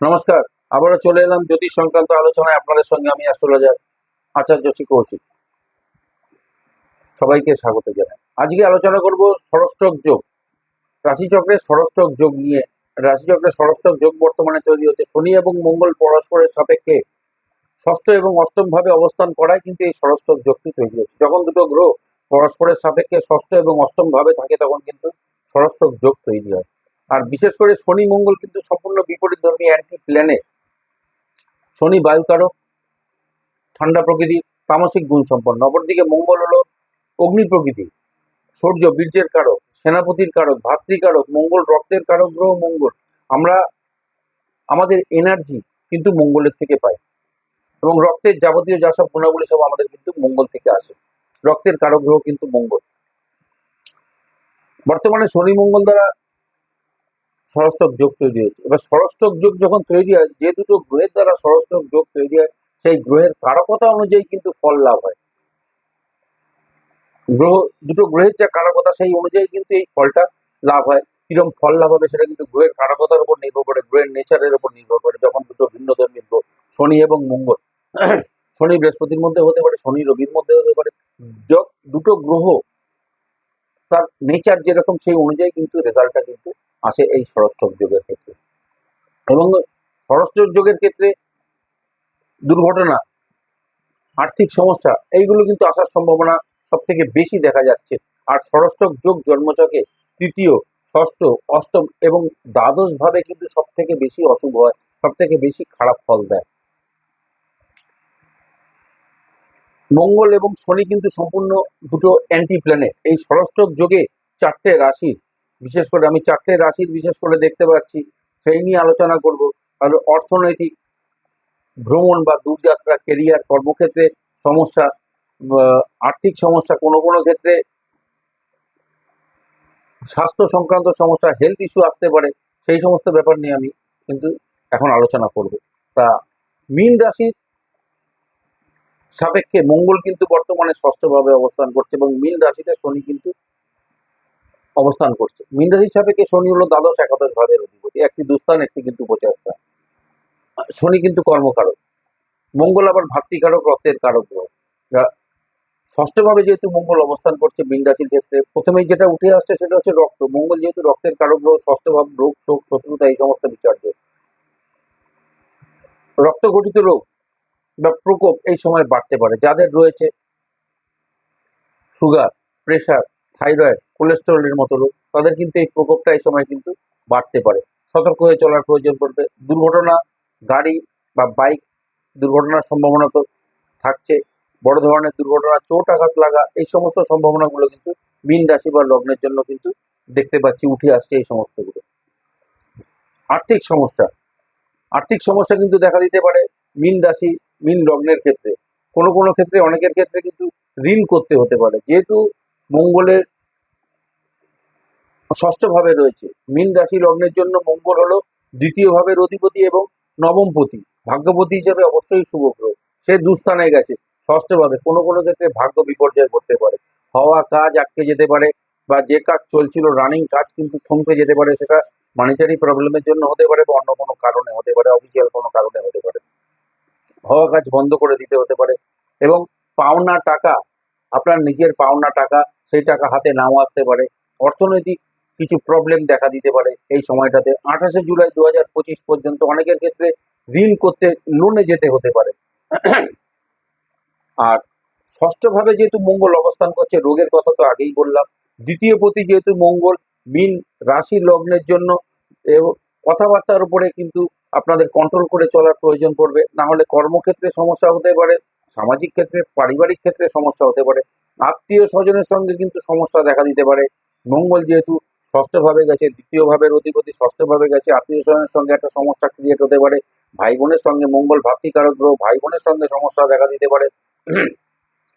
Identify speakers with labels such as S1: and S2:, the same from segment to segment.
S1: নমস্কার, আবারও চলে এলাম জ্যোতিষ সংক্রান্ত আলোচনায় আপনাদের সঙ্গে আমি অ্যাস্ট্রোলজার আচার্য কৌশিক। সবাইকে স্বাগত জানাই। আজকে আলোচনা করব ষড়ষ্টক যোগ। রাশিচক্রের ষড়ষ্টক যোগ নিয়ে। রাশিচক্রের ষড়ষ্টক যোগ বর্তমানে তৈরি হচ্ছে শনি এবং মঙ্গল পরস্পরের সাপেক্ষে। ষষ্ঠ এবং অষ্টম ভাবে অবস্থান করায় কিন্তু এই ষড়ষ্টক যোগটি তৈরি হচ্ছে। যখন দুটো গ্রহ পরস্পরের সাপেক্ষে ষষ্ঠ এবং অষ্টম ভাবে থাকে, তখন কিন্তু ষড়ষ্টক যোগ তৈরি হয়। আর বিশেষ করে শনি মঙ্গল কিন্তু সম্পূর্ণ বিপরীত ধর্মী অ্যান্টি প্ল্যানেট শনি বায়ুকারক, ঠান্ডা প্রকৃতির তামসিক গুণ সম্পন্ন। অপরদিকে মঙ্গল হলো অগ্নি প্রকৃতি, সূর্য বীর্যের কারক, সেনাপতির কারক, ভাতৃকারক, মঙ্গল রক্তের কারক গ্রহ মঙ্গল। আমরা আমাদের এনার্জি কিন্তু মঙ্গলের থেকে পাই। এবং রক্তের যাবতীয় যা সব গুণাবলী সব আমাদের কিন্তু মঙ্গল থেকে আসে। রক্তের কারক গ্রহ কিন্তু মঙ্গল। বর্তমানে শনি মঙ্গল দ্বারা ষড়ষ্টক যোগ তৈরি হয়েছে। এবার ষড়ষ্টক যোগ যখন তৈরি হয়, যে দুটো গ্রহের দ্বারা ষড়ষ্টক যোগ তৈরি হয়, সেই গ্রহের কারকতা অনুযায়ী কিন্তু ফল লাভ হয়। গ্রহ, দুটো গ্রহের যা কারকতা, সেই অনুযায়ী কিন্তু এই ফলটা লাভ হয়। কীরকম ফল লাভ হবে সেটা কিন্তু গ্রহের কারকতার উপর নির্ভর করে, গ্রহের নেচারের উপর নির্ভর করে। যখন দুটো ভিন্ন ধর্মীর গ্রহ, শনি এবং মঙ্গল, শনি বৃহস্পতির মধ্যে হতে পারে, শনি রবির মধ্যে হতে পারে দুটো গ্রহ তার নেচার যেরকম, সেই অনুযায়ী কিন্তু রেজাল্টটা কিন্তু আসে এই ষড়ষ্টক যোগের ক্ষেত্রে। এবং ষড়ষ্টক যোগের ক্ষেত্রে দুর্ঘটনা, আর্থিক সমস্যা, এইগুলো কিন্তু আসার সম্ভাবনা সব থেকে বেশি দেখা যাচ্ছে। আর ষড়ষ্টক যোগ জন্মচকে তৃতীয়, ষষ্ঠ, অষ্টম এবং দ্বাদশ ভাবে কিন্তু সব থেকে বেশি অশুভ হয় সব থেকে বেশি খারাপ ফল দেয়। মঙ্গল এবং শনি কিন্তু সম্পূর্ণ দুটো অ্যান্টি প্ল্যানেট এই ষড়ষ্টক যোগে চারটে রাশির বিশেষ করে আমি চারটে রাশির বিশেষ করে দেখতে পাচ্ছি, সেই নিয়ে আলোচনা করব। আর অর্থনৈতিক ভ্রমণ বা দূরযাত্রা কেরিয়ার কর্মক্ষেত্রে সমস্যা আর্থিক সমস্যা কোনো কোনো ক্ষেত্রে স্বাস্থ্য সংক্রান্ত সমস্যা হেলথ ইস্যু আসতে পারে, সেই সমস্ত ব্যাপার নিয়ে আমি কিন্তু এখন আলোচনা করব। তা মীন রাশির সাপেক্ষে মঙ্গল কিন্তু বর্তমানে ষষ্ঠভাবে অবস্থান করছে এবং মীন রাশিতে শনি কিন্তু অবস্থান করছে। মীন রাশির সাপেক্ষে শনি হলো দ্বাদশ, একাদশ ভাবের অধিপতি? একটি দুস্থান, একটি কিন্তু প্রচেষ্টা শনি কিন্তু কর্মকারক। মঙ্গল আবার ভাতৃকারক, রক্তের কারক গ্রহ ষষ্ঠভাবে যেহেতু মঙ্গল অবস্থান করছে রাশির ক্ষেত্রে, প্রথমেই যেটা উঠে আসছে সেটা হচ্ছে রক্ত। মঙ্গল যেহেতু রক্তের কারক গ্রহ ষষ্ঠভাব রোগ, শোক, শত্রুতা, এই সমস্ত বিচার্য। রক্ত গঠিত রোগ বা প্রকোপ এই সময় বাড়তে পারে। যাদের রয়েছে সুগার, প্রেশার, থাইরয়েড কোলেস্টেরলের মতো রোগ, তাদের কিন্তু এই প্রকোপটা এই সময় কিন্তু বাড়তে পারে। সতর্ক হয়ে চলার প্রয়োজন পড়বে। দুর্ঘটনা, গাড়ি বা বাইক দুর্ঘটনার সম্ভাবনা তো থাকছে। বড় ধরনের দুর্ঘটনা, চোট, আঘাত লাগা, এই সমস্ত সম্ভাবনাগুলো কিন্তু মীন রাশি বা লগ্নের জন্য কিন্তু দেখতে পাচ্ছি উঠে আসছে এই সমস্তগুলো। আর্থিক সমস্যা আর্থিক সমস্যা কিন্তু দেখা দিতে পারে মীন রাশি, মীন লগ্নের ক্ষেত্রে। কোনো কোনো ক্ষেত্রে, অনেকের ক্ষেত্রে কিন্তু ঋণ করতে হতে পারে। যেহেতু মঙ্গলের ষষ্ঠ ভাবে রয়েছে। মীন রাশি লগ্নের জন্য মঙ্গল হলো দ্বিতীয় ভাবের অধিপতি এবং নবমপতি। ভাগ্যপতি হিসেবে অবশ্যই শুভ গ্রহ। সে দুস্থানে গেছে। ষষ্ঠ ভাবে কোনো কোনো ক্ষেত্রে ভাগ্য বিপর্যয় করতে পারে। হওয়া কাজ আটকে যেতে পারে বা যে কাজ চলছিল রানিং কাজ কিন্তু থমকে যেতে পারে সেটা মানিটারি প্রবলেমের জন্য হতে পারে বা অন্য কোনো কারণে হতে পারে অফিসিয়াল কোনো কারণে হতে পারে। হওয়া কাজ বন্ধ করে দিতে হতে পারে এবং পাওনা টাকা, আপনার নিজের পাওনা টাকা, সেই টাকা হাতে নাও আসতে পারে। অর্থনৈতিক কিছু প্রবলেম দেখা দিতে পারে এই সময়টাতে। আঠাশে জুলাই দু হাজার পঁচিশ পর্যন্ত অনেকের ক্ষেত্রে ঋণ করতে লোনে যেতে হতে পারে। আর ষষ্ঠভাবে যেহেতু মঙ্গল অবস্থান করছে, রোগের কথা তো আগেই বললাম। দ্বিতীয় প্রতি যেহেতু মঙ্গল, মিন রাশি লগ্নের জন্য কথাবার্তার উপরে কিন্তু আপনাদের কন্ট্রোল করে চলার প্রয়োজন পড়বে। না হলে কর্মক্ষেত্রে সমস্যা হতে পারে, সামাজিক ক্ষেত্রে, পারিবারিক ক্ষেত্রে সমস্যা হতে পারে। আত্মীয় স্বজনের সঙ্গে কিন্তু সমস্যা দেখা দিতে পারে। মঙ্গল যেহেতু ষষ্ঠভাবে গেছে দ্বিতীয় ভাবের অধিপতি ষষ্ঠভাবে গেছে আত্মীয় স্বজনের সঙ্গে একটা সমস্যা ক্রিয়েট হতে পারে ভাই বোনের সঙ্গে মঙ্গল ভাতৃকারক গ্রহ ভাই বোনের সঙ্গে সমস্যা দেখা দিতে পারে।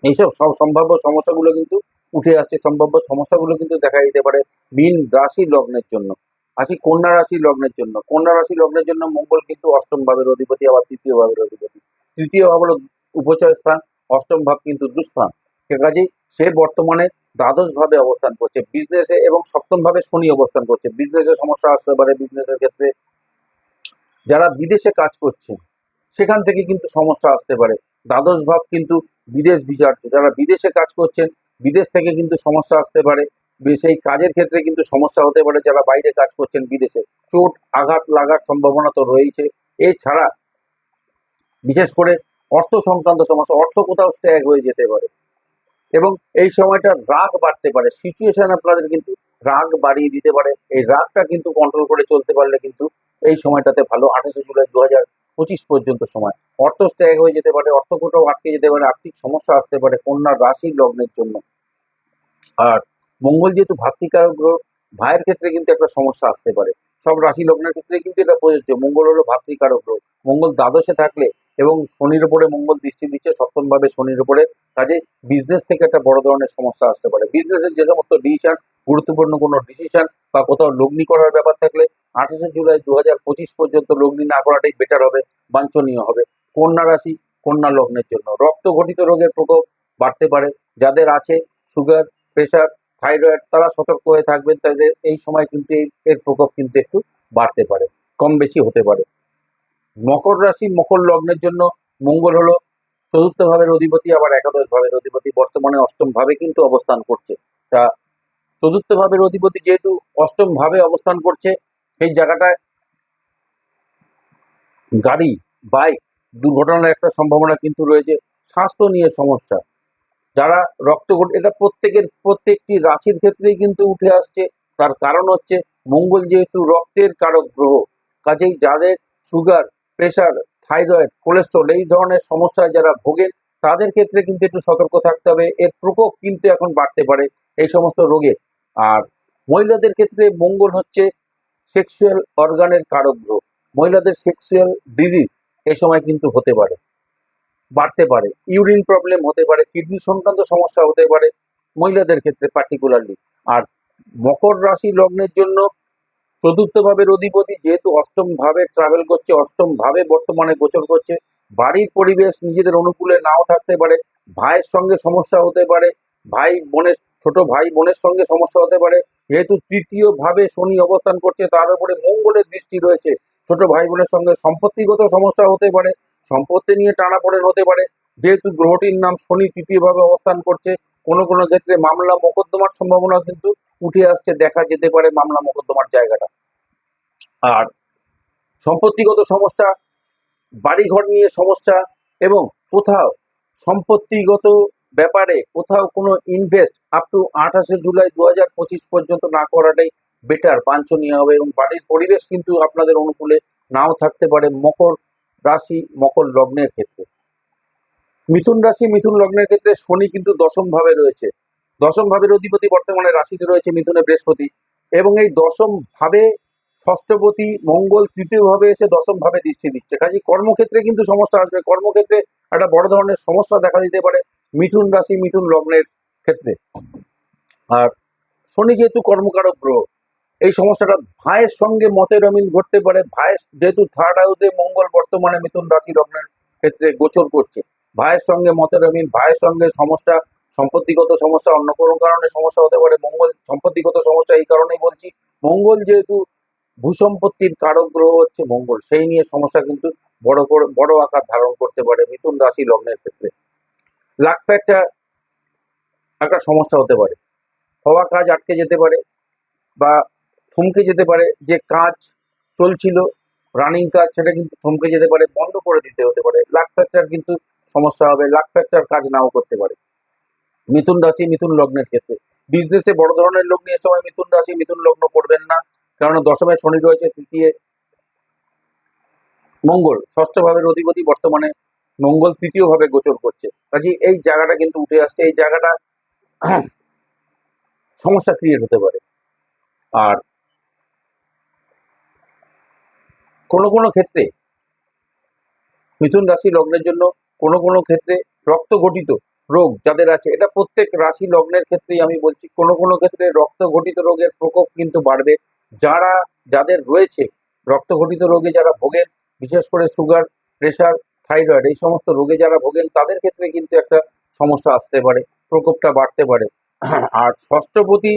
S1: এইসব সব সম্ভাব্য সমস্যাগুলো কিন্তু উঠে আসছে, সম্ভাব্য সমস্যাগুলো কিন্তু দেখা দিতে পারে মিন রাশি লগ্নের জন্য। আসি কন্যা রাশি লগ্নের জন্য। কন্যা রাশি লগ্নের জন্য মঙ্গল কিন্তু অষ্টম ভাবের অধিপতি, আবার তৃতীয় ভাবের অধিপতি। তৃতীয় ভাব হলো উপচয় স্থান, অষ্টম ভাব কিন্তু দুস্থান। সে কাজেই সে বর্তমানে দ্বাদশ ভাবে অবস্থান করছে। বিজনেসে এবং সপ্তম ভাবে শনি অবস্থান করছে। বিজনেসে সমস্যা আসতে পারে বিজনেসের ক্ষেত্রে। যারা বিদেশে কাজ করছেন, সেখান থেকে কিন্তু সমস্যা আসতে পারে। দ্বাদশ ভাব কিন্তু বিদেশ বিচার্য, যারা বিদেশে কাজ করছেন, বিদেশ থেকে কিন্তু সমস্যা আসতে পারে। সেই কাজের ক্ষেত্রে কিন্তু সমস্যা হতে পারে যারা বাইরে কাজ করছেন বিদেশে। চোট, আঘাত লাগার সম্ভাবনা তো রয়েছে এছাড়া বিশেষ করে অর্থ সংক্রান্ত সমস্যা, অর্থ কোথাও স্ট্যাগ হয়ে যেতে পারে। এবং এই সময়টা রাগ বাড়তে পারে। সিচুয়েশন আপনাদের কিন্তু রাগ বাড়িয়ে দিতে পারে। এই রাগটা কিন্তু কন্ট্রোল করে চলতে পারলে কিন্তু এই সময়টাতে ভালো। আঠাশে জুলাই দু হাজার পঁচিশ পর্যন্ত সময়। অর্থ স্ট্যাগ হয়ে যেতে পারে, অর্থ কোটাও আটকে যেতে পারে, আর্থিক সমস্যা আসতে পারে কন্যা রাশি লগ্নের জন্য। আর মঙ্গল যেহেতু ভাতৃকারক গ্রহ ভাইয়ের ক্ষেত্রে কিন্তু একটা সমস্যা আসতে পারে। সব রাশি লগ্নের ক্ষেত্রে কিন্তু এটা প্রযোজ্য। মঙ্গল হলো ভাতৃকারক গ্রহ মঙ্গল দ্বাদশে থাকলে এবং শনির উপরে মঙ্গল দৃষ্টি দিচ্ছে সপ্তম ভাবে শনির উপরে, কাজে বিজনেস থেকে একটা বড় ধরনের সমস্যা আসতে পারে। বিজনেসের যে সমস্ত ডিসিশন গুরুত্বপূর্ণ কোনো ডিসিশন বা কোথাও লগ্নি করার ব্যাপার থাকলে আঠাশে জুলাই দু হাজার পঁচিশ পর্যন্ত লগ্নি না করাটাই বেটার হবে, বাঞ্ছনীয় হবে। কন্যা রাশি, কন্যা লগ্নের জন্য। রক্ত ঘটিত রোগের প্রকোপ বাড়তে পারে। যাদের আছে সুগার প্রেশার থাইরয়েড তারা সতর্ক হয়ে থাকবেন তাদের এই সময় কিন্তু এর প্রকোপ কিন্তু একটু বাড়তে পারে, কম বেশি হতে পারে। মকর রাশি, মকর লগ্নের জন্য মঙ্গল হলো চতুর্থ ভাবের অধিপতি, আবার একাদশ ভাবের অধিপতি, বর্তমানে অষ্টম ভাবে কিন্তু অবস্থান করছে। তা চতুর্থ ভাবের অধিপতি যেহেতু অষ্টম ভাবে অবস্থান করছে, সেই জায়গাটায় গাড়ি বাইক দুর্ঘটনার একটা সম্ভাবনা কিন্তু রয়েছে, স্বাস্থ্য নিয়ে সমস্যা। যারা রক্ত ঘট- এটা প্রত্যেকের, প্রত্যেকটি রাশির ক্ষেত্রেই কিন্তু উঠে আসছে। তার কারণ হচ্ছে মঙ্গল যেহেতু রক্তের কারক গ্রহ, কাজেই যাদের সুগার প্রেশার থাইরয়েড কোলেস্ট্রল এই ধরনের সমস্যায় যারা ভোগেন তাদের ক্ষেত্রে কিন্তু একটু সতর্ক থাকতে হবে। এর প্রকোপ কিন্তু এখন বাড়তে পারে এই সমস্ত রোগের। আর মহিলাদের ক্ষেত্রে মঙ্গল হচ্ছে সেক্সুয়াল অর্গানের কারক গ্রহ। মহিলাদের সেক্সুয়াল ডিজিজ এই সময় কিন্তু হতে পারে। বাড়তে পারে। ইউরিন প্রবলেম হতে পারে, কিডনি সংক্রান্ত সমস্যা হতে পারে, মহিলাদের ক্ষেত্রে পার্টিকুলারলি আর মকর রাশি লগ্নের জন্য চতুর্থ ভাবের অধিপতি যেহেতু অষ্টম ভাবে ট্রাভেল করছে, অষ্টম ভাবে বর্তমানে গোচর করছে, বাড়ির পরিবেশ নিজেদের অনুকূলে নাও থাকতে পারে, ভাইয়ের সঙ্গে সমস্যা হতে পারে, ভাই বোনের, ছোট ভাই বোনের সঙ্গে সমস্যা হতে পারে, যেহেতু তৃতীয় ভাবে শনি অবস্থান করছে, তার উপরে মঙ্গলের দৃষ্টি রয়েছে, ছোট ভাই বোনের সঙ্গে সম্পত্তিগত সমস্যা হতে পারে সম্পত্তি নিয়ে টানাপোড়েন হতে পারে। যেহেতু গ্রহটির নাম শনি তৃতীয় ভাবে অবস্থান করছে, কোনো কোনো ক্ষেত্রে মামলা মোকদ্দমার সম্ভাবনা কিন্তু উঠে আসছে, দেখা যেতে পারে মামলা মোকদ্দমার জায়গাটা। আর সম্পত্তিগত সমস্যা, বাড়িঘর নিয়ে সমস্যা এবং কোথাও সম্পত্তিগত ব্যাপারে কোথাও কোনো ইনভেস্ট আপ টু আঠাশে জুলাই দু হাজার পঁচিশ পর্যন্ত না করাটাই বেটার বাঞ্ছনীয় হবে এবং বাড়ির পরিবেশ কিন্তু আপনাদের অনুকূলে নাও থাকতে পারে। মকর রাশি মকর লগ্নের ক্ষেত্রে। মিথুন রাশি, মিথুন লগ্নের ক্ষেত্রে শনি কিন্তু দশম ভাবে রয়েছে। দশম ভাবের অধিপতি বর্তমানে রাশিতে রয়েছে মিথুনে বৃহস্পতি এবং এই দশম ভাবে ষষ্ঠপতি মঙ্গল তৃতীয় ভাবে এসে দশম ভাবে দৃষ্টি দিচ্ছে। কাজে কর্মক্ষেত্রে কিন্তু সমস্যা আসবে। কর্মক্ষেত্রে একটা বড় ধরনের সমস্যা দেখা দিতে পারে মিথুন রাশি, মিথুন লগ্নের ক্ষেত্রে। আর শনি যেহেতু কর্মকারক গ্রহ এই সমস্যাটা ভাইয়ের সঙ্গে মতের অমিল ঘটতে পারে। ভাইয়ের যেহেতু থার্ড হাউসে মঙ্গল বর্তমানে মিথুন রাশি লগ্নের ক্ষেত্রে গোচর করছে। ভাইয়ের সঙ্গে মতের অমিল, ভাইয়ের সঙ্গে সমস্যা, সম্পত্তিগত সমস্যা অন্য কোনো কারণে সমস্যা হতে পারে। মঙ্গল, সম্পত্তিগত সমস্যা এই কারণেই বলছি, মঙ্গল যেহেতু ভূসম্পত্তির কারক গ্রহ হচ্ছে মঙ্গল, সেই নিয়ে সমস্যা কিন্তু বড় করে, বড় আকার ধারণ করতে পারে মিথুন রাশি লগ্নের ক্ষেত্রে। লাক ফ্যাক্টর একটা সমস্যা হতে পারে। হওয়া কাজ আটকে যেতে পারে বা থমকে যেতে পারে, যে কাজ চলছিল রানিং কাজ, সেটা কিন্তু থমকে যেতে পারে, বন্ধ করে দিতে হতে পারে। লাক ফ্যাক্টর কিন্তু সমস্যা হবে লাক ফ্যাক্টর কাজ নাও করতে পারে। মিথুন রাশি, মিথুন লগ্নের ক্ষেত্রে। বিজনেসে বড় ধরনের লোক নিয়ে সময় মিথুন রাশি, মিথুন লগ্ন করবেন না। কারণ দশমে শনি রয়েছে, তৃতীয় মঙ্গল ষষ্ঠ ভাবের অধিপতি বর্তমানে মঙ্গল তৃতীয় ভাবে গোচর করছে। কাজে এই জায়গাটা কিন্তু উঠে আসছে, এই জায়গাটা সমস্যা ক্রিয়েট হতে পারে। আর কোনো কোনো ক্ষেত্রে মিথুন রাশি লগ্নের জন্য কোনো কোনো ক্ষেত্রে রক্ত ঘটিত রোগ যাদের আছে, এটা প্রত্যেক রাশি লগ্নের ক্ষেত্রেই আমি বলছি, কোনো কোনো ক্ষেত্রে রক্ত ঘটিত রোগের প্রকোপ কিন্তু বাড়বে। যারা, যাদের রয়েছে রক্ত ঘটিত রোগে যারা ভোগেন, বিশেষ করে সুগার প্রেশার থাইরয়েড এই সমস্ত রোগে যারা ভোগেন, তাদের ক্ষেত্রে কিন্তু একটা সমস্যা আসতে পারে, প্রকোপটা বাড়তে পারে। আর ষষ্ঠপতি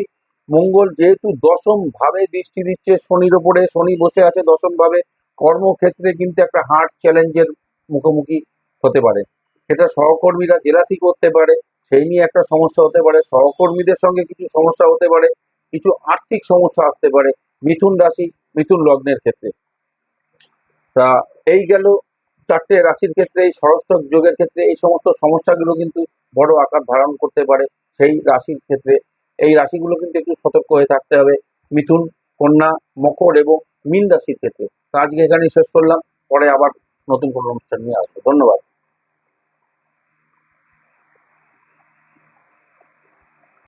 S1: মঙ্গল যেহেতু দশম ভাবে দৃষ্টি দিচ্ছে, শনির ওপরে, শনি বসে আছে দশম ভাবে কর্মক্ষেত্রে কিন্তু একটা হার্ড চ্যালেঞ্জের মুখোমুখি হতে পারে। সেটা সহকর্মীরা জেলাসি করতে পারে, সেই নিয়ে একটা সমস্যা হতে পারে। সহকর্মীদের সঙ্গে কিছু সমস্যা হতে পারে, কিছু আর্থিক সমস্যা আসতে পারে মিথুন রাশি, মিথুন লগ্নের ক্ষেত্রে। তা এই গেল চারটে রাশির ক্ষেত্রে, এই সরস্বত যোগের ক্ষেত্রে এই সমস্ত সমস্যাগুলো কিন্তু বড় আকার ধারণ করতে পারে সেই রাশির ক্ষেত্রে। এই রাশিগুলো কিন্তু একটু সতর্ক হয়ে থাকতে হবে। মিথুন, কন্যা, মকর এবং মীন রাশির ক্ষেত্রে। আজকে এখানেই শেষ করলাম। পরে আবার নতুন কোনো অনুষ্ঠান নিয়ে আসব। ধন্যবাদ।